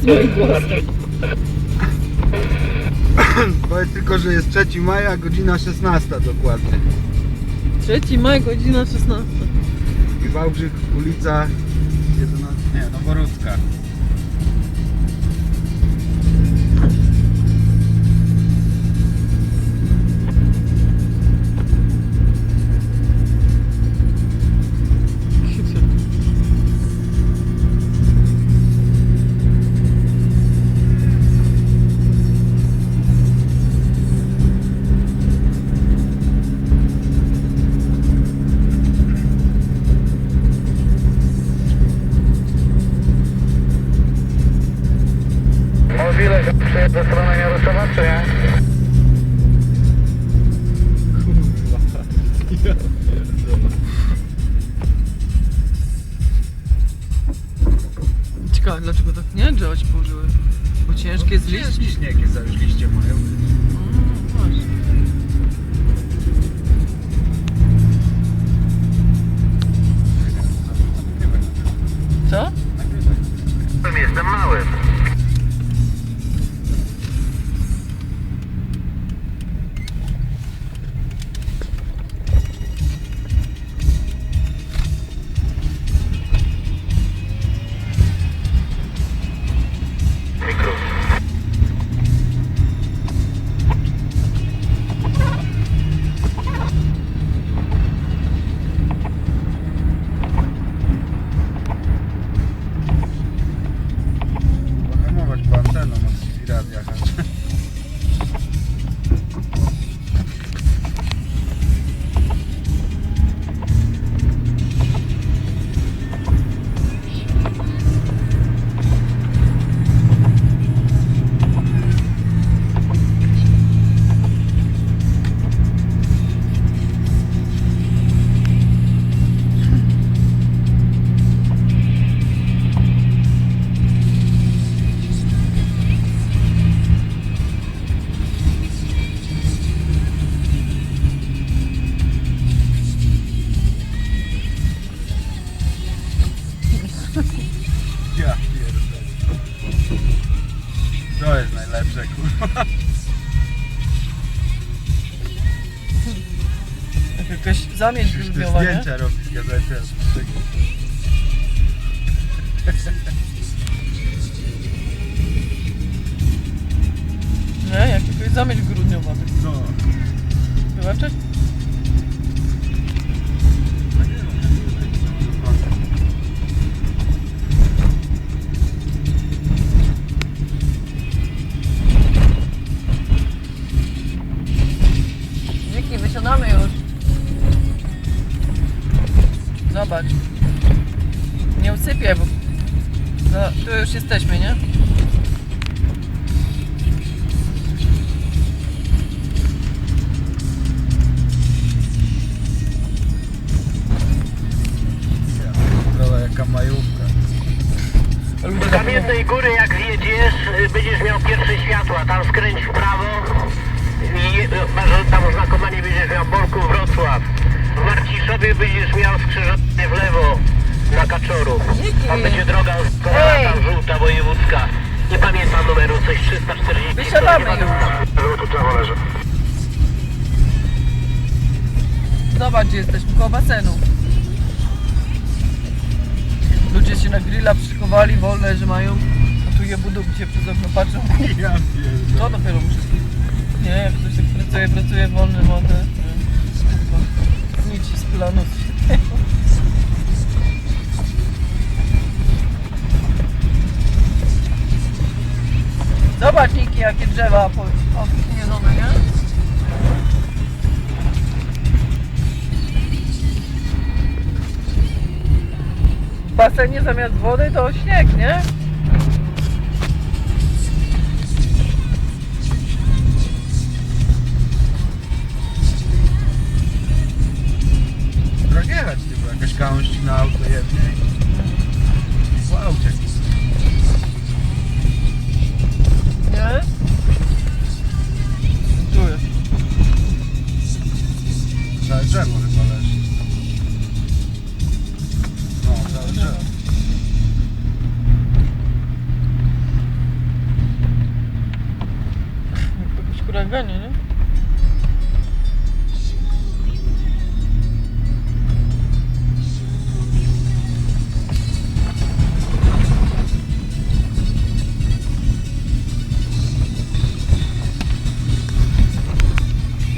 Z moim głosem. Powiedz tylko, że jest 3 maja, godzina 16 dokładnie. 3 maj, godzina 16. I Wałbrzych, ulica 11, nie, Noworudzka. Przyjedzie do strony Jarosława, czy nie? Ciekawe, dlaczego tak nie drzewa ci położyły? Bo ciężkie liści? Ciężki śnieg jest, już liście mają. 感じな感じ。Najlepsze, kurwa. Te grudniowa, nie? zdjęcia. Nie, jak jakaś zamieć grudniowa. No. Zobacz. Nie usypię, bo... No, tu już jesteśmy, nie? Dobra, jaka majówka. Z Kamiennej Góry jak zjedziesz, będziesz miał pierwsze światła, tam skręć w prawo i y, masz tam oznakowanie będziesz miał Borku Wrocław. W Marciszowie będziesz miał skrzyżowanie w lewo na Kaczorów. Tam będzie droga tam żółta wojewódzka. Nie pamiętam numeru, coś 340. Wysiadamy pamiętam. Tu prawo leży. Zobacz, gdzie jesteśmy, koło basenu. Ludzie się na grilla przychowali, wolne, że mają. A tu je budą gdzie przez okno patrzą. Ja. Co dopiero muszę Nie, jak ktoś tak pracuje, pracuje wolny wodę. Planu. Zobacz Niki, jakie drzewa obśnieżone, nie? W basenie zamiast wody to śnieg, nie? na auto jednej i po aucie. Nie? Tu jest. Drzewo chyba leży. No, całe drzewo. Jakieś nie?